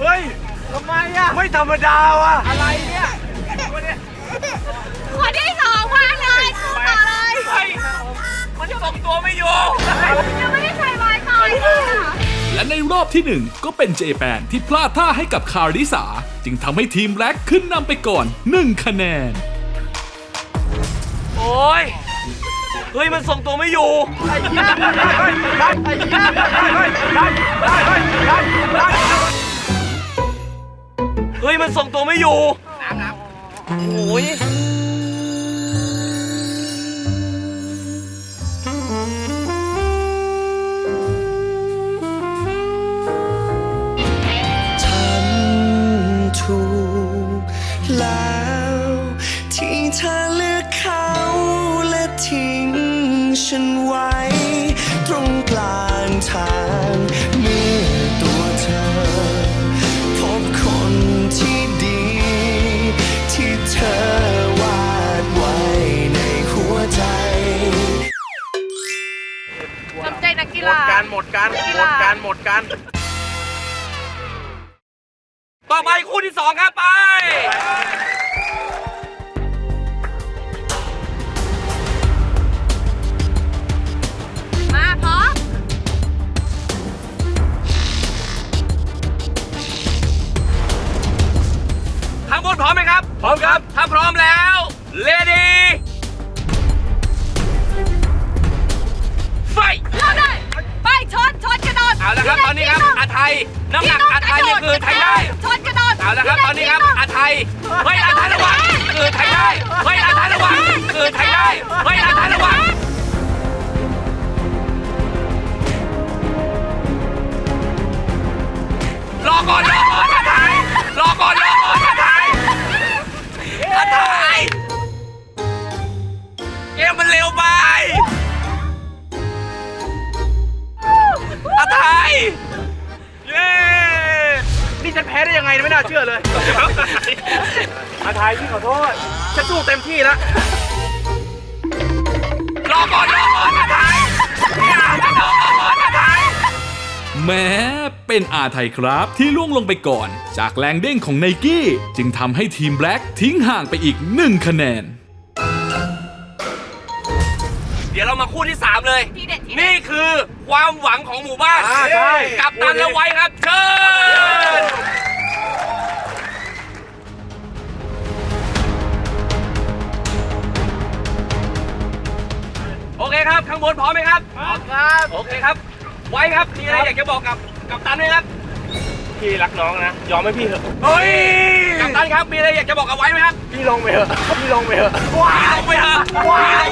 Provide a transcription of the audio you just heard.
เฮ้ย ทำไมอะ ไม่ธรรมดาว่ะ อะไรเนี่ยคนที่สองมาเลยสู้ต่อเลย เฮ้ยมันจะส่งตัวไม่อยู่ อบที่หนึ่งก็เป็นเจแปนที่พลาดท่าให้กับคาริสา จึงทำให้ทีมแบล็กขึ้นนำไปก่อน 1 คะแนน โอ้ยเฮ้ย มันส่งตัวไม่อยู่ไอ้เหี้ยเฮ้ยดันไอ้เหี้ยเฮ้ยดันดันเฮ้ยดันดันเฮ้ย มันส่งตัวไม่อยู่ น้ำน้ำโอ้ย เธอเลือกเขาและทิ้งฉันไว้ ตรงกลางทางเมื่อตัวเธอ พบคนที่ดี ที่เธอวาดไว้ในหัวใจ น้ำใจนักกีหมฬา ดการหมดการหมดการหมดการต่อไปคู่ที่สองครับไป ร้อมไหมครับ พร้อมครับ ถ้าพร้อมแล้วเลดี้ไฟเริ่มเลยไปชนชนกระโดดเอาละครับตอนนี้ครับอาไทยน้ำหนักอาไทยนี่คือไทยได้ ชนกระโดดเอาละครับตอนนี้ครับอาไทยเฮ้ยอาไทย ฉันแพ้ได้ยังไงไม่น่าเชื่อเลยอาทายพี่ขอโทษ ฉันสู้เต็มที่แล้ว รอก่อนรอก่อนอาทายอย่ามาโดนรอก่อนอาทายแม้เป็นอาไทยครับที่ล่วงลงไปก่อน จากแรงเด้งของไนกี้ จึงทำให้ทีมแบล็กทิ้งห่างไปอีก1คะแนน เดี๋ยวเรามาคู่ที่ 3 เลย ทีเด็ดทีเด็นี่ดคือความหวังของหมู่บ้าน อ่าใช่ กับตันและไว้ครับ เชิญ เคครับ ข้างบนพร้อมไหมครับ พร้อมครับ โอเคครับ ไว้ครับมีอะไรอยากจะบอกกับกับตันไหมครับ พี่รักน้องนะ ยอมให้พี่เถอะเฮ้ย กับตันครับ มีอะไรอยากจะบอกกับไว้ไหมครับ พี่ลงไปเถอะ พี่ลงไปเถอะว้าวลงไปเถอะว้าว